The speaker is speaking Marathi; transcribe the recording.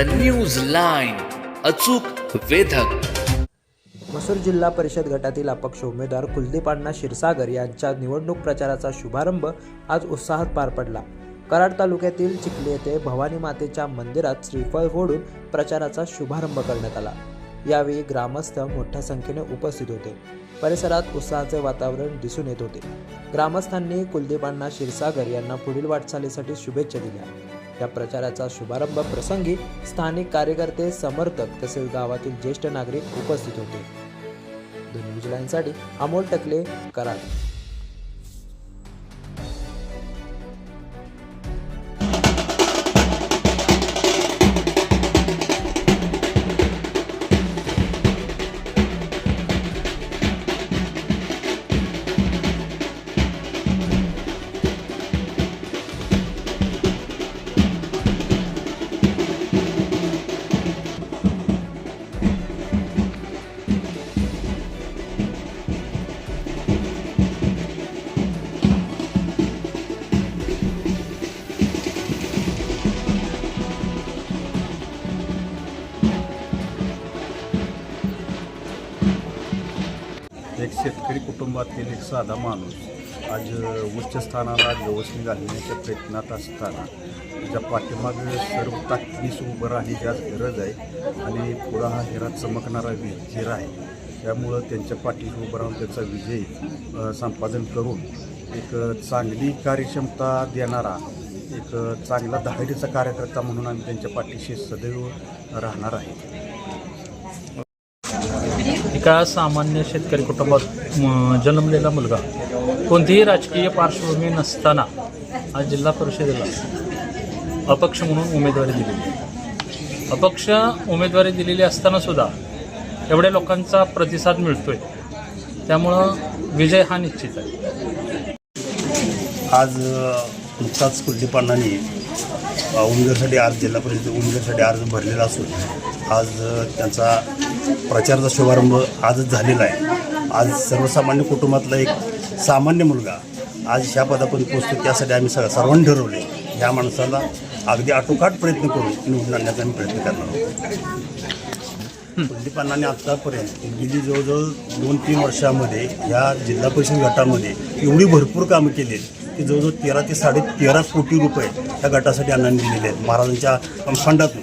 द न्यूज लाईन अचूक वेधक. मसूर जिल्हा परिषद गटातील अपक्ष उमेदवार कुलदीप अण्णा क्षीरसागर यांच्या निवडणूक प्रचाराचा शुभारंभ आज उत्साहात पार पडला. कराड तालुक्यातील चिखली येथे भवानी मातेच्या मंदिरात श्रीफळ फोडून प्रचाराचा शुभारंभ करण्यात आला. यावेळी ग्रामस्थ मोठ्या संख्येने उपस्थित होते. परिसरात उत्साहाचे वातावरण दिसून येत होते. ग्रामस्थांनी कुलदीप अण्णा क्षीरसागर यांना पुढील वाटचालीसाठी शुभेच्छा दिल्या. या प्रचाराचा शुभारंभ प्रसंगी स्थानिक कार्यकर्ते समर्थक तसेच गावातील ज्येष्ठ नागरिक उपस्थित होते. द अमोल टकले कराड. एक शेतकरी कुटुंबातील एक साधा माणूस आज उच्च स्थानाला व्यवस्थित घालण्याच्या प्रयत्नात असताना त्याच्या पाठीमागे सर्व ताकदीस उभं राहण्याची आज गरज आहे आणि पुढा हा हिरा चमकणारा वि आहे. त्यामुळं त्यांच्या पाठीशी उभं राहून त्याचा विजय संपादन करून एक चांगली कार्यक्षमता देणारा एक चांगला धाडीचा कार्यकर्ता म्हणून आम्ही त्यांच्या पाठीशी सदैव राहणार आहे. एका सामान्य शेतकरी कुटुंबात जन्मलेला मुलगा. कोणतीही राजकीय पार्श्वभूमी नसताना आज जिल्हा परिषदेला अपक्ष म्हणून उमेदवारी दिलेली अपक्ष उमेदवारी दिलेली असताना सुद्धा एवढ्या लोकांचा प्रतिसाद मिळतोय. त्यामुळं विजय हा निश्चित आहे. आज नुकताच कुलदीप उमेदवारीसाठी आज जिल्हा परिषद उमेदवारीसाठी अर्ज भरलेला असून आज त्यांचा प्रचाराचा शुभारंभ आजच झालेला आहे. आज सर्वसामान्य कुटुंबातला एक सामान्य मुलगा आज ह्या पदापर्यंत पोहोचतो त्यासाठी आम्ही सगळं सर्वांनी ठरवले ह्या माणसाला अगदी आटोकाट प्रयत्न करून निवडून आणण्याचा आम्ही प्रयत्न करणार आहोत. कुलदीप आत्तापर्यंत गेली जवळजवळ दोन तीन वर्षामध्ये ह्या जिल्हा परिषद गटामध्ये एवढी भरपूर कामं केली आहेत की जवळजवळ तेरा ते साडे तेरा कोटी रुपये ह्या गटासाठी अण्णांनी दिलेले आहेत. महाराजांच्या फंडातून.